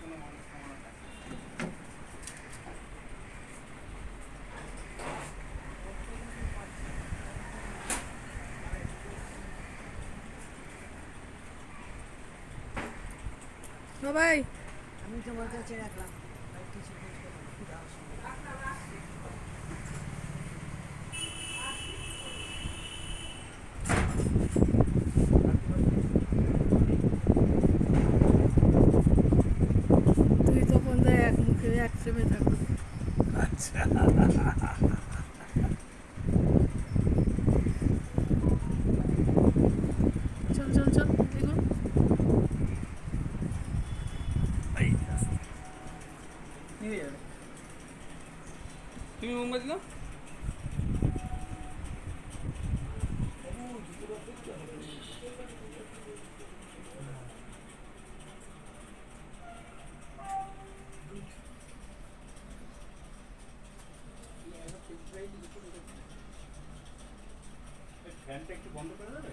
কোনো মনস্কামনা থাকে বাবাই আমি তোমার কাছে রাখলাম। আর কিছু বলতে পারব না। যাওয়ার সময়। তুই তখন দেয় এক মুখে এক চেপে থাকো আচ্ছা চল চল চল এগো এই আস্তে। তুমি মোমবাতি দাও ফ্যানটা একটু বন্ধ করে দেবে?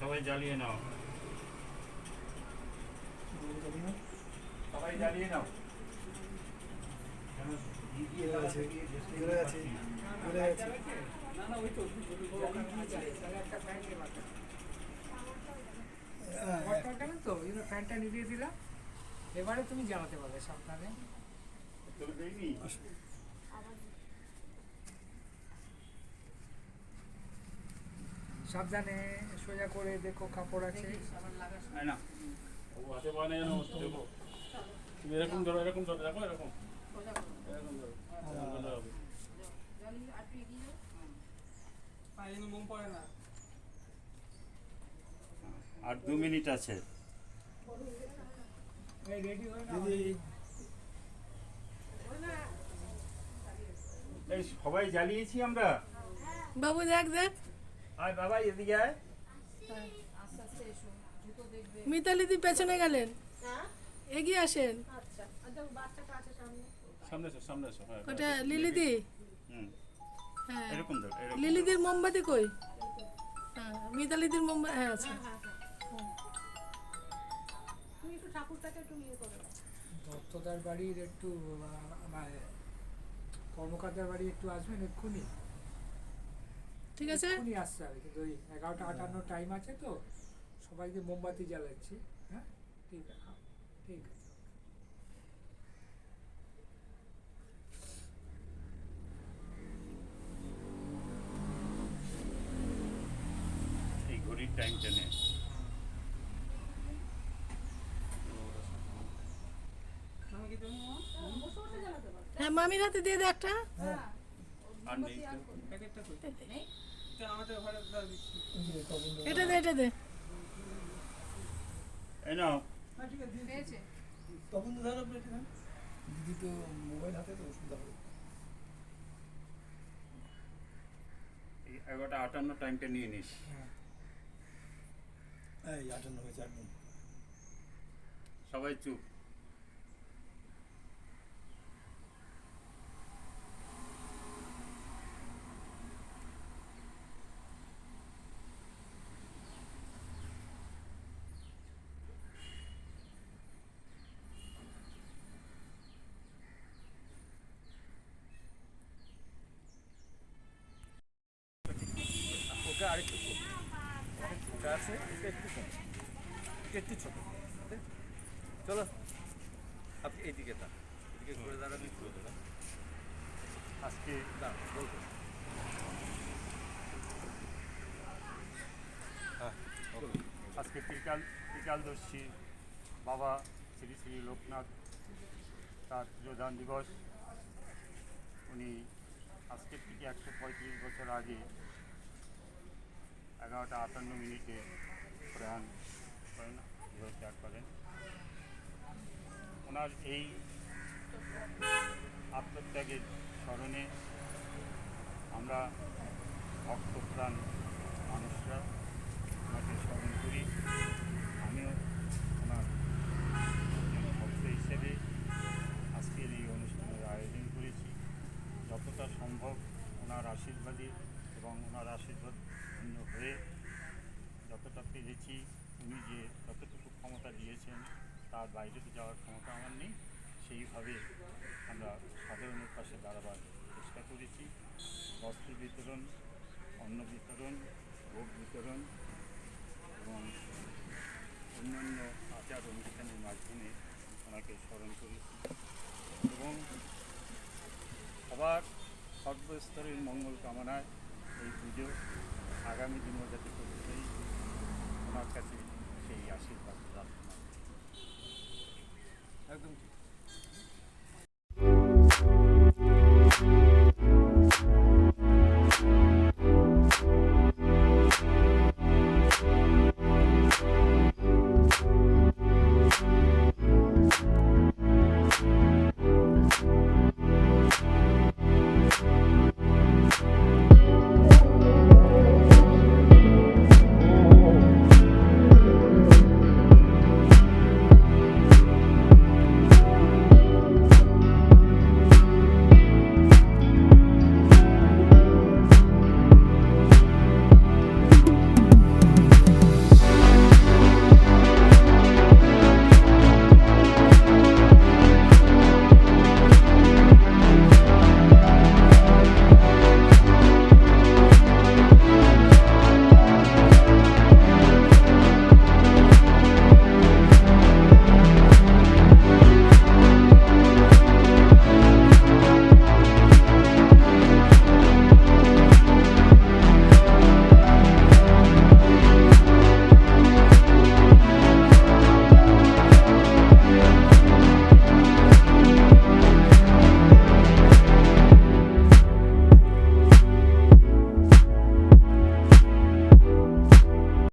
সবাই জ্বালিয়ে নাও। সবাই জ্বালিয়ে নাও। তো ফ্যানটা নিভিয়ে দিলাম। এবারে তুমি জ্বালাতে পারবে সাবধানে। সাবধানে সোজা করে দেখো কাপড় আছে। না না ও হাতে বানে যেন দেখো তুমি এরকম ধরো এরকম ধরো দেখো এরকম। এরকম ধরো। এরকম ধরলে হবে। আর দু মিনিট আছে। রেডি হয়ে না দিদি এই সবাই জ্বালিয়েছি আমরা। বাবু দেখ দেখ। আয় বাবা এদিকে আয়। মিতালি দি পেছনে গেলেন। এগিয়ে আসেন। সামনে এসো সামনে এসো। হ্যাঁ ওটা লিলিদি হ্যাঁ। এরকম ধরো লিলিদির মোমবাতি কই? হ্যাঁ মিতালিদির মোমবাতি হ্যাঁ আচ্ছা দত্তদার বাড়ির একটু আমার কর্মকর্তার বাড়ি একটু আসবেন এক্ষুনি। ঠিক আছে। এক্ষুনি আসতে হবে কিন্তু ওই এগারোটা আটান্ন টাইম আছে তো সবাইকে মোমবাতি জ্বালাচ্ছি হ্যাঁ? ঠিক আছে ঠিক আছে। এই ঘড়ির টাইমটা নে হ্যাঁ মামির হাতে দিয়ে দে একটা। আর নেই তো এটা দে এটা দে। এই নাও। তখন তো ধরো দিদি তো মোবাইল হাতে তো অসুবিধা হবে এই এগারোটা আটান্ন টাইমটা নিয়ে নিস। এই আটান্ন হয়েছে একদম। সবাই চুপ ওকে আরেকটু ছোট ওটা আছে এটা একটু কম এটা একটু ছোট। চলো, আপনি এইদিকে তা এদিকে ঘুরে দাঁড়াবি ঘুরে দাঁড়া আজকে দাঁড়া বলতো হ্যাঁ আজকে ত্রিকাল ত্রিকালদর্শী বাবা শ্রী শ্রী লোকনাথ, তার যোদান দিবস। উনি আজকের থেকে একশো পঁয়ত্রিশ বছর আগে এগারোটা আটান্ন মিনিটে প্রয়াণ করেন দেহত্যাগ করেন। ওনার এই আত্মত্যাগের স্মরণে আমরা ভক্তপ্রাণ মানুষরা ওনাকে স্মরণ করি। আমিও ওনার ভক্ত হিসেবে আজকের এই অনুষ্ঠানের আয়োজন করেছি। যতটা সম্ভব ওনার আশীর্বাদী এবং ওনার আশীর্বাদ হয়ে যতটা উনি যে যতটুকু ক্ষমতা দিয়েছেন, তার বাইরে তো যাওয়ার ক্ষমতা আমার নেই। সেইভাবে আমরা সাধারণের পাশে দাঁড়াবার চেষ্টা করেছি। বস্ত্র বিতরণ, অন্ন বিতরণ, ভোগ বিতরণ এবং অন্যান্য আচার অনুষ্ঠানের মাধ্যমে ওনাকে স্মরণ করেছি এবং সবার সর্বস্তরের মঙ্গল কামনায় এই পুজো আগামী দিনও যাতে করতেই ওনার কাছে আশীর্বাদ প্রার্থনা একদম ঠিক।